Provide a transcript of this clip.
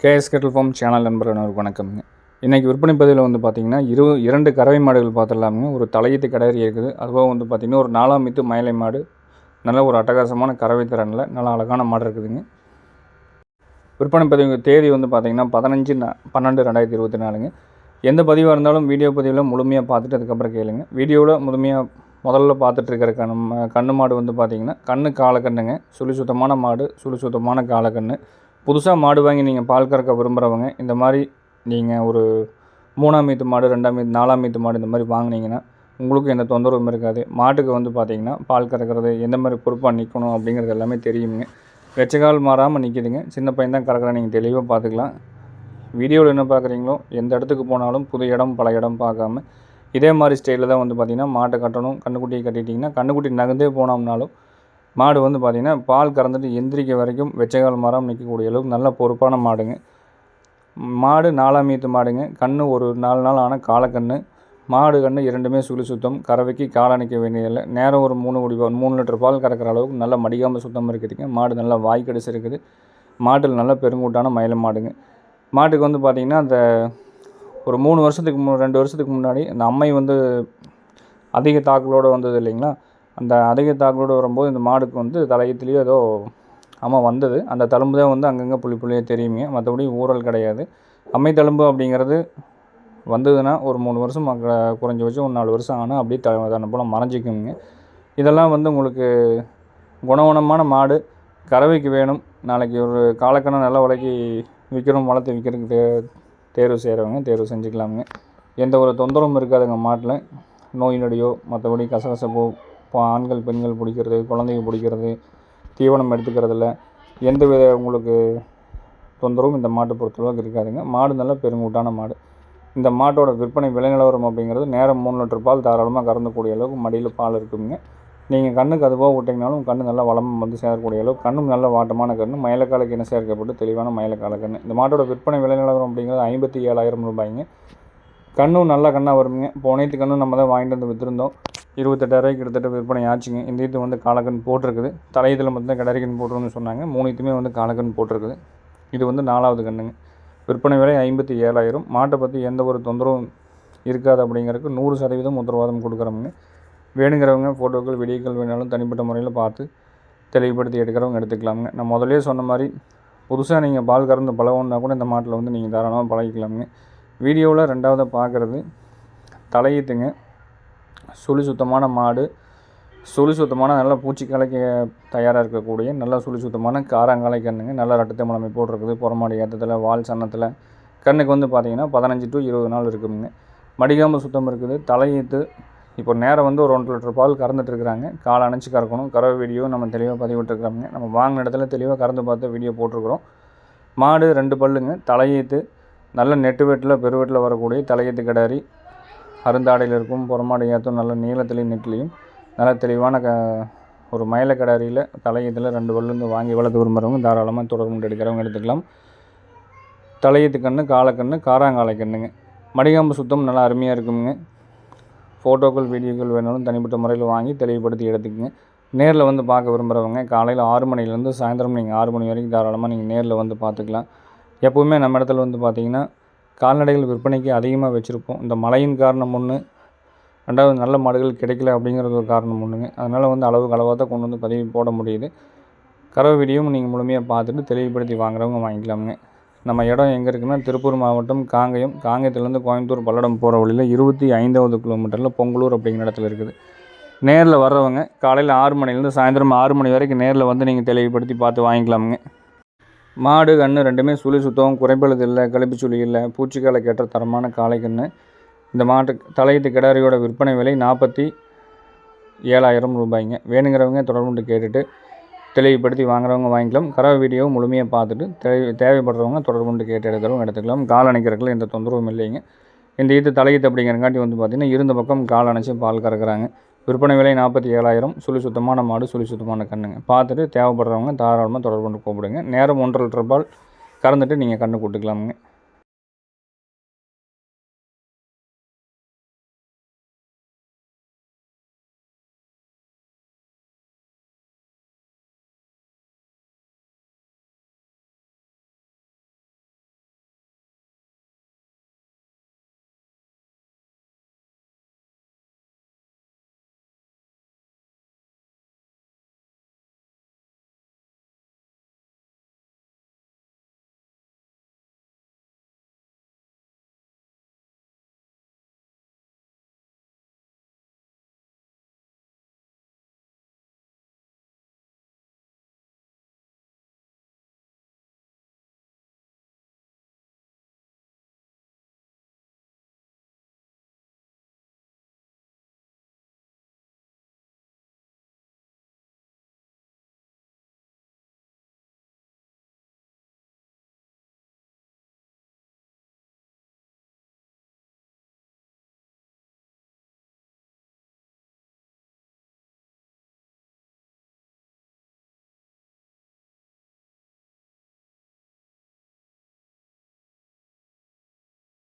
KS kettle form channel நண்பர்களுக்கு வணக்கம்ங்க இன்றைக்கி விற்பனை பதிவில் வந்து பார்த்திங்கன்னா இரு இரண்டு கறவை மாடுகள் பார்த்துடலாமுங்க. ஒரு தலையீத்து கடறி இருக்குது. அதுபோக வந்து பார்த்திங்கன்னா ஒரு நாலாம் மித்து மயிலை மாடு. நல்ல ஒரு அட்டகாசமான கறவை திறனில் நல்ல அழகான மாடு இருக்குதுங்க. விற்பனை பதிவு தேதி வந்து பார்த்திங்கன்னா பதினஞ்சு பன்னெண்டு ரெண்டாயிரத்தி இருபத்தி நாலுங்க. எந்த பதிவாக இருந்தாலும் வீடியோ பதிவில் முழுமையாக பார்த்துட்டு அதுக்கப்புறம் கேளுங்க. வீடியோவில் முழுமையாக முதல்ல பார்த்துட்டு கண் கண்ணு மாடு வந்து பார்த்திங்கன்னா கண்ணு காலக்கண்ணுங்க. சுழி சுத்தமான மாடு சுழி சுத்தமான காலக்கண்ணு. புதுசாக மாடு வாங்கி நீங்கள் பால் கறக்க விரும்புகிறவங்க இந்த மாதிரி நீங்கள் ஒரு மூணாம் மீத்து மாடு ரெண்டாம் மீத்து நாலாம் மீத்து மாடு இந்த மாதிரி வாங்கினீங்கன்னா உங்களுக்கு எந்த தொந்தரவும் இருக்காது. மாட்டுக்கு வந்து பார்த்திங்கன்னா பால் கறக்கிறது எந்த மாதிரி பொறுப்பாக நிற்கணும் அப்படிங்கிறது எல்லாமே தெரியுங்க. வெச்சகால் மாறாமல் நிற்கிதுங்க சின்ன பையன் தான் கறக்கிற நீங்கள் தெளிவாக பார்த்துக்கலாம் வீடியோவில் என்ன பார்க்குறீங்களோ எந்த இடத்துக்கு போனாலும் புது இடம் பல இடம் பார்க்காம இதே மாதிரி ஸ்டைலில் தான் வந்து பார்த்திங்கன்னா மாட்டை கட்டணும் கண்ணுக்குட்டியை கட்டிட்டிங்கன்னா கண்ணுக்குட்டி நகர்ந்தே போனோம்னாலும் மாடு வந்து பார்த்திங்கன்னா பால் கறந்துட்டு எந்திரிக்க வரைக்கும் வெச்சைகால் மரம் நிற்கக்கூடிய அளவுக்கு நல்ல பொறுப்பான மாடுங்க. மாடு நாலாம் மீத்து மாடுங்க. கண் ஒரு நாலு நாள் ஆன காலக்கண்ணு. மாடு கன்று இரண்டுமே சுழி சுத்தம். கறவைக்கு காலணிக்க வேண்டியதில்லை நேரம் ஒரு மூணு குடி மூணு லிட்டர் பால் கறக்கிற அளவுக்கு நல்லா மடிக்காமல் சுத்தம் இருக்குதுங்க. மாடு நல்லா வாய் கடிச்சு இருக்குது. மாட்டில் நல்ல பெருங்கூட்டான மயில மாடுங்க. மாட்டுக்கு வந்து பார்த்திங்கன்னா அந்த ஒரு மூணு வருஷத்துக்கு மு ரெண்டு வருஷத்துக்கு முன்னாடி அந்த அம்மை வந்து அதிக தாக்கலோடு வந்தது இல்லைங்களா? அந்த அதிக தாக்கலோடு வரும்போது இந்த மாடுக்கு வந்து தலையத்துலேயோ ஏதோ ஆமாம் வந்தது. அந்த தழும்பு தான் வந்து அங்கங்கே புள்ளி புள்ளியாக தெரியுங்க மற்றபடி ஊறல் கிடையாது. அம்மை தழும்பு அப்படிங்கிறது வந்ததுன்னா ஒரு மூணு வருஷம் குறைஞ்சபட்சம் ஒரு நாலு வருஷம் ஆனால் அப்படியே த தன்னை போல் மறைஞ்சிக்குங்க. இதெல்லாம் வந்து உங்களுக்கு குணவனமான மாடு. கறவைக்கு வேணும். நாளைக்கு ஒரு காலக்கணம் நல்ல விலைக்கு விற்கிறோம் வளர்த்து விற்கிறதுக்கு தே தேர்வு செய்கிறவங்க தேர்வு செஞ்சுக்கலாமுங்க. எந்த ஒரு தொந்தரவும் இருக்காதுங்க மாட்டில். நோய் நொடியோ மற்றபடி கசகசப்போ ஆண்கள் பெண்கள் பிடிக்கிறது குழந்தைங்க பிடிக்கிறது தீவனம் எடுத்துக்கிறதுல எந்த வித உங்களுக்கு தொந்தரவும் இந்த மாட்டை பொறுத்தளவுக்கு இருக்காதுங்க. மாடு நல்ல பெருங்கூட்டான மாடு. இந்த மாட்டோட விற்பனை விலை நிலவரம் அப்படிங்கிறது நேரம் மூணு லிட்டர் பால் தாராளமாக கறந்தக்கூடிய அளவுக்கு மடியில் பால் இருக்குங்க. நீங்கள் கண்ணுக்கு அதுவாக விட்டிங்கனாலும் கண்ணு நல்லா வளம் வந்து சேரக்கூடிய அளவுக்கு கண்ணும் நல்ல வாட்டமான கண்ணு மயிலக்காலுக்கு என்ன சேர்க்கப்பட்டு தெளிவான மயிலக்கால கண்ணு. இந்த மாட்டோட விற்பனை விலை நிலவரம் அப்படிங்கிறது ஐம்பத்தி ஏழாயிரம் ரூபாய்ங்க. கண்ணும் நல்ல கண்ணாக வருங்க. போனேத்து கண்ணும் நம்ம தான் வாங்கிட்டு வந்து விற்றுருந்தோம் இருபத்தெட்டாயிரம் கிட்டத்தட்ட விற்பனை ஆச்சுங்க. இந்த இது வந்து காலக்கண் போட்டிருக்குது. தலையத்தில் மட்டும் கடற்கண் போட்டுருன்னு சொன்னாங்க. மூணு வந்து காலக்கன் போட்டிருக்குது. இது வந்து நாலாவது கண்ணுங்க விற்பனை விலை ஐம்பத்தி ஏழாயிரம் மாட்டை பற்றி எந்த ஒரு தொந்தரவும் இருக்காது அப்படிங்கிறதுக்கு நூறு சதவீதம் உத்தரவாதம் கொடுக்குறவங்க வேணுங்கிறவங்க ஃபோட்டோக்கள் வீடியோக்கள் வேணாலும் தனிப்பட்ட முறையில் பார்த்து தெளிவுபடுத்தி எடுக்கிறவங்க எடுத்துக்கலாமுங்க. நான் முதலே சொன்ன மாதிரி புதுசாக நீங்கள் பால் கறந்து பழகணுன்னா கூட இந்த மாட்டில் வந்து நீங்கள் தாராளமாக பழகிக்கலாமுங்க. வீடியோவில் ரெண்டாவதாக பார்க்குறது தலையீத்துங்க சுழி சுத்தமான மாடு சுழி சுத்தமான நல்ல கலைக்க தயாராக இருக்கக்கூடிய நல்ல சுழி சுத்தமான காராங்காலை கண்ணுங்க நல்ல ரட்டத்தை முழமை போட்டிருக்குது புறமாடி ஏற்றத்தில் வால் சன்னத்தில். கண்ணுக்கு வந்து பார்த்திங்கன்னா பதினஞ்சு டு இருபது நாள் இருக்குதுங்க மடிக்காமல் சுத்தம் இருக்குது தலையீத்து. இப்போ நேரம் வந்து ஒரு ஒன்றரை லிட்டர் பால் கறந்துட்டுருக்குறாங்க கால் அணைச்சி கறக்கணும். கறவை வீடியோ நம்ம தெளிவாக பதிவிட்டுருக்குறாங்க நம்ம வாங்கின இடத்துல தெளிவாக கறந்து பார்த்து வீடியோ போட்டிருக்கிறோம். மாடு ரெண்டு பல்லுங்க. தலையீத்து. நல்ல நெட்டு வெட்டில் பெருவெட்டில் வரக்கூடிய தலையீத்து கிடாரி. அருந்தாடையில் இருக்கும் புறமாடு ஏற்றும் நல்ல நீளத்துலேயும் நெட்லேயும் நல்ல தெளிவான க ஒரு மயில தலையத்தில் ரெண்டு பல்லுந்து வாங்கி வளர்த்து விரும்புகிறவங்க தாராளமாக தொடர்பு எடுக்கிறவங்க எடுத்துக்கலாம். தலையத்து கன்று காலக்கண்ணு காராங்காலை கண்ணுங்க மடிகாம்பு சுத்தம் நல்லா அருமையாக இருக்குங்க. ஃபோட்டோக்கள் வீடியோக்கள் வேணாலும் தனிப்பட்ட முறையில் வாங்கி தெளிவுபடுத்தி எடுத்துக்கங்க. நேரில் வந்து பார்க்க விரும்புகிறவங்க காலையில் ஆறு மணிலேருந்து சாயந்தரம் நீங்கள் ஆறு மணி வரைக்கும் தாராளமாக நீங்கள் நேரில் வந்து பார்த்துக்கலாம். எப்போவுமே நம்ம இடத்துல வந்து பார்த்திங்கன்னா கால்நடைகள் விற்பனைக்கு அதிகமாக வச்சுருப்போம். இந்த மழையின் காரணம் ஒன்று ரெண்டாவது நல்ல மாடுகள் கிடைக்கல அப்படிங்கிறது ஒரு காரணம் ஒன்றுங்க அதனால் வந்து அளவுக்கு அளவாக தான் கொண்டு வந்து பதிவு போட முடியுது. கறவை வீடியோவும் நீங்கள் முழுமையாக பார்த்துட்டு தெளிவுபடுத்தி வாங்குறவங்க வாங்கிக்கலாமுங்க. நம்ம இடம் எங்கே இருக்குன்னா திருப்பூர் மாவட்டம் காங்கயம். காங்கயத்துலேருந்து கோயம்புத்தூர் பல்லடம் போகிற வழியில் இருபத்தி ஐந்தாவது கிலோமீட்டரில் பொங்கலூர் அப்படிங்கிற இடத்துல இருக்குது. நேரில் வர்றவங்க காலையில் ஆறு மணிலேருந்து சாயந்தரம் ஆறு மணி வரைக்கும் நேரில் வந்து நீங்கள் தெளிவுபடுத்தி பார்த்து வாங்கிக்கலாமுங்க. மாடு கன்று ரெண்டுமே சுழி சுத்தம் குறைபழுது இல்லை கழிப்பு சுழி இல்லை பூச்சிக்காலை கேட்ட தரமான காளை கன்று இந்த மாட்டு தலையீட்டு கிடாரியோட விற்பனை விலை நாற்பத்தி ஏழாயிரம் ரூபாய்ங்க. வேணுங்கிறவங்க தொடர்புண்டு கேட்டுட்டு தெளிவுபடுத்தி வாங்குறவங்க வாங்கிக்கலாம். கறவை வீடியோ முழுமையாக பார்த்துட்டு தேவை தேவைப்படுறவங்க தொடர்புண்டு கேட்டு எடுக்கிறவங்க எடுத்துக்கலாம். கால் அணைக்கிறதுக்குள்ள எந்த தொந்தரவும் இல்லைங்க. இந்த இது தலையீத்து அப்படிங்கிறங்காட்டி வந்து பார்த்திங்கன்னா இருந்த பக்கம் கால் அணைச்சி பால் கறக்குறாங்க. விற்பனை விலை நாற்பத்தி ஏழாயிரம். சுழி சுத்தமான மாடு சுழி சுத்தமான கண்ணுங்க. பார்த்துட்டு தேவைப்படுறவங்க தாராளமாக தொடர்பு கொண்டு கூப்பிடுங்க. நேரம் ஒன்றரை லிட்டர் பால் கறந்துட்டு நீங்கள் கண்ணு கூட்டுக்கலாமுங்க.